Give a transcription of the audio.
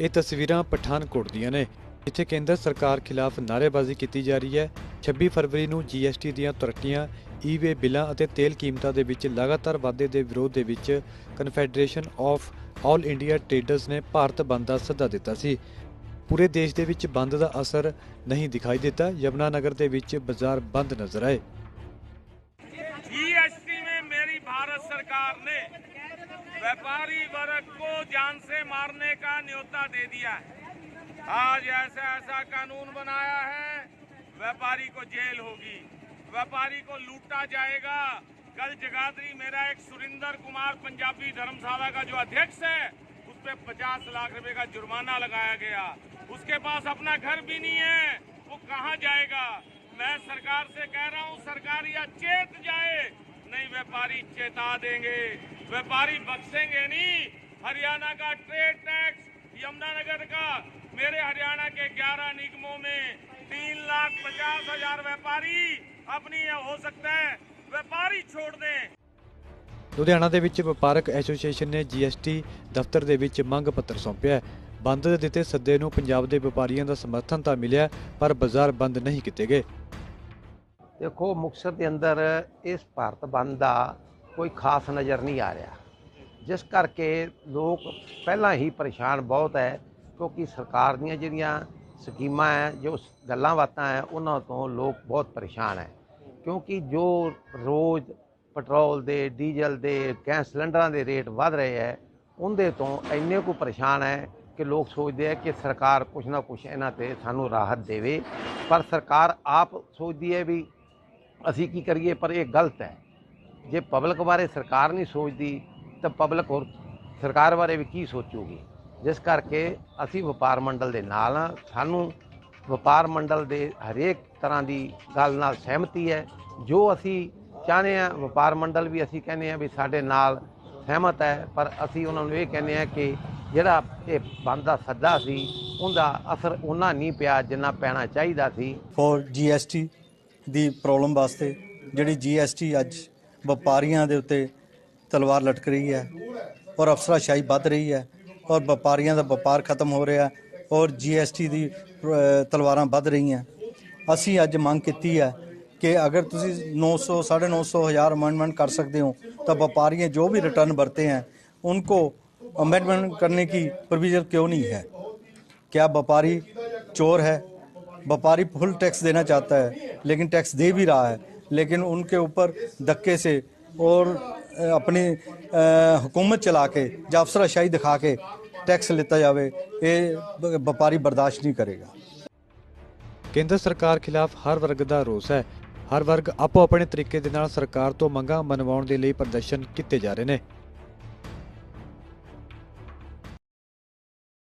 ਇਹ ਤਸਵੀਰਾਂ ਪਠਾਨਕੋਟ ਦੀਆਂ ਨੇ, ਜਿੱਥੇ ਕੇਂਦਰ ਸਰਕਾਰ ਖਿਲਾਫ ਨਾਰੇਬਾਜ਼ੀ ਕੀਤੀ ਜਾ ਰਹੀ ਹੈ। 26 ਫਰਵਰੀ ਨੂੰ ਜੀਐਸਟੀ ਦੀਆਂ ਤਰੱਕੀਆਂ, ਈਵੇ ਬਿੱਲਾਂ ਅਤੇ ਤੇਲ ਕੀਮਤਾਂ ਦੇ ਵਿੱਚ ਲਗਾਤਾਰ ਵਾਧੇ ਦੇ ਵਿਰੋਧ ਦੇ ਵਿੱਚ confederation of all India traders ਨੇ ਭਾਰਤ ਬੰਦ ਦਾ ਸੱਦਾ ਦਿੱਤਾ ਸੀ। ਪੂਰੇ ਦੇਸ਼ ਦੇ ਵਿੱਚ ਬੰਦ ਦਾ ਅਸਰ ਨਹੀਂ ਦਿਖਾਈ ਦਿੱਤਾ ਯਮਨਾ ਨਗਰ ਦੇ ਵਿੱਚ ਬਾਜ਼ਾਰ ਬੰਦ ਨਜ਼ਰ ਆਏ। ਜੀਐਸਟੀ ਵਿੱਚ ਮੇਰੀ ਭਾਰਤ ਸਰਕਾਰ ਨੇ व्यापारी वर्ग को जान से मारने का न्योता दे दिया है। आज ऐसा ऐसा कानून बनाया है, व्यापारी को जेल होगी। व्यापारी को लूटा जाएगा। कल जगाधरी, मेरा एक सुरिंदर कुमार पंजाबी धर्मशाला का जो अध्यक्ष है, उस पर पचास लाख रुपए का जुर्माना लगाया गया। उसके पास अपना घर भी नहीं है, वो कहाँ जाएगा? मैं सरकार से कह रहा हूँ, सरकार या चेत जाए नहीं व्यापारी चेता देंगे व्यापारी बख्शेंगे नहीं हरियाणा का ट्रेड टैक्स यमुनानगर का मेरे हरियाणा के 11 निगमों में तीन लाख पचास हजार व्यापारी अपनी ये हो सकता है व्यापारी छोड़ दें ਲੁਧਿਆਣਾ ਦੇ ਵਿੱਚ ਵਪਾਰਕ ਐਸੋਸੀਏਸ਼ਨ ਨੇ ਜੀਐਸਟੀ ਦਫ਼ਤਰ ਦੇ ਵਿੱਚ ਮੰਗ ਪੱਤਰ ਸੌਂਪਿਆ ਹੈ। ਬੰਦ ਦੇ ਦਿੱਤੇ ਸੱਦੇ ਨੂੰ ਪੰਜਾਬ ਦੇ ਵਪਾਰੀਆਂ ਦਾ ਸਮਰਥਨ ਤਾਂ ਮਿਲਿਆ ਪਰ ਬਾਜ਼ਾਰ ਬੰਦ ਨਹੀਂ ਕੀਤੇ ਗਏ ਦੇਖੋ, ਮੁਕਤਸਰ ਦੇ ਅੰਦਰ ਇਸ ਭਾਰਤ ਬੰਦ ਦਾ ਕੋਈ ਖਾਸ ਨਜ਼ਰ ਨਹੀਂ ਆ ਰਿਹਾ। ਜਿਸ ਕਰਕੇ ਲੋਕ ਪਹਿਲਾਂ ਹੀ ਪਰੇਸ਼ਾਨ ਬਹੁਤ ਹੈ, ਕਿਉਂਕਿ ਸਰਕਾਰ ਦੀਆਂ ਜਿਹੜੀਆਂ ਸਕੀਮਾਂ ਹੈ, ਜੋ ਗੱਲਾਂ ਬਾਤਾਂ ਹੈ, ਉਹਨਾਂ ਤੋਂ ਲੋਕ ਬਹੁਤ ਪਰੇਸ਼ਾਨ ਹੈ। ਕਿਉਂਕਿ ਜੋ ਰੋਜ਼ ਪੈਟਰੋਲ ਦੇ, ਡੀਜ਼ਲ ਦੇ, ਗੈਸ ਸਿਲੰਡਰਾਂ ਦੇ ਰੇਟ ਵਧ ਰਹੇ ਹੈ, ਉਹਦੇ ਤੋਂ ਇੰਨੇ ਕੁ ਪਰੇਸ਼ਾਨ ਹੈ ਕਿ ਲੋਕ ਸੋਚਦੇ ਆ ਕਿ ਸਰਕਾਰ ਕੁਛ ਨਾ ਕੁਛ ਇਹਨਾਂ ਤੇ ਸਾਨੂੰ ਰਾਹਤ ਦੇਵੇ। ਪਰ ਸਰਕਾਰ ਆਪ ਸੋਚਦੀ ਹੈ ਵੀ ਅਸੀਂ ਕੀ ਕਰੀਏ, ਪਰ ਇਹ ਗਲਤ ਹੈ। ਜੇ ਪਬਲਿਕ ਬਾਰੇ ਸਰਕਾਰ ਨਹੀਂ ਸੋਚਦੀ, ਤਾਂ ਪਬਲਿਕ ਹੋਰ ਸਰਕਾਰ ਬਾਰੇ ਵੀ ਕੀ ਸੋਚੂਗੀ? ਜਿਸ ਕਰਕੇ ਅਸੀਂ ਵਪਾਰ ਮੰਡਲ ਦੇ ਨਾਲ ਹਾਂ। ਸਾਨੂੰ ਵਪਾਰ ਮੰਡਲ ਦੇ ਹਰੇਕ ਤਰ੍ਹਾਂ ਦੀ ਗੱਲ ਨਾਲ ਸਹਿਮਤੀ ਹੈ। ਜੋ ਅਸੀਂ ਚਾਹੁੰਦੇ ਹਾਂ, ਵਪਾਰ ਮੰਡਲ ਵੀ ਅਸੀਂ ਕਹਿੰਦੇ ਹਾਂ ਵੀ ਸਾਡੇ ਨਾਲ ਸਹਿਮਤ ਹੈ। ਪਰ ਅਸੀਂ ਉਹਨਾਂ ਨੂੰ ਇਹ ਕਹਿੰਦੇ ਹਾਂ ਕਿ ਜਿਹੜਾ ਇਹ ਬੰਦ ਦਾ ਸੱਦਾ ਸੀ, ਉਹਦਾ ਅਸਰ ਉਹਨਾਂ ਨਹੀਂ ਪਿਆ ਜਿੰਨਾ ਪੈਣਾ ਚਾਹੀਦਾ ਸੀ। ਫॉर ਜੀਐਸਟੀ ਦੀ ਪ੍ਰੋਬਲਮ ਵਾਸਤੇ ਜਿਹੜੀ ਜੀਐਸਟੀ ਅੱਜ ਵਪਾਰੀਆਂ ਦੇ ਉੱਤੇ ਤਲਵਾਰ ਲਟਕ ਰਹੀ ਹੈ ਔਰ ਅਫਸਰਾਸ਼ਾਹੀ ਵੱਧ ਰਹੀ ਹੈ ਔਰ ਵਪਾਰੀਆਂ ਦਾ ਵਪਾਰ ਖਤਮ ਹੋ ਰਿਹਾ ਔਰ ਜੀਐਸਟੀ ਦੀ ਅ, ਤਲਵਾਰਾਂ ਵੱਧ ਰਹੀਆਂ ਅਸੀਂ ਅੱਜ ਮੰਗ ਕੀਤੀ ਹੈ ਕਿ ਅਗਰ ਤੁਸੀਂ 900 950 ਹਜ਼ਾਰ ਅਮੈਂਡਮੈਂਟ ਕਰ ਸਕਦੇ ਹੋ ਤਾਂ ਵਪਾਰੀਆਂ ਜੋ भी रिटर्न भरते हैं उनको अमेंडमेंट करने की प्रोविजन क्यों नहीं है क्या व्यापारी चोर है व्यापारी फुल टैक्स देना चाहता है लेकिन टैक्स दे भी रहा है लेकिन उनके ऊपर धक्के से और अ, अपनी अ, हुकूमत चला के या अफसराशाही दिखा के टैक्स लेता जावे ये व्यापारी बर्दाश्त नहीं करेगा ਕੇਂਦਰ ਸਰਕਾਰ ਖਿਲਾਫ ਹਰ ਵਰਗ ਦਾ ਰੋਸ ਹੈ ਹਰ ਵਰਗ ਆਪੋ ਆਪਣੇ ਤਰੀਕੇ ਦੇ ਨਾਲ ਸਰਕਾਰ ਤੋਂ ਮੰਗਾਂ ਮਨਵਾਉਣ ਦੇ ਲਈ ਪ੍ਰਦਰਸ਼ਨ ਕੀਤੇ ਜਾ ਰਹੇ ਨੇ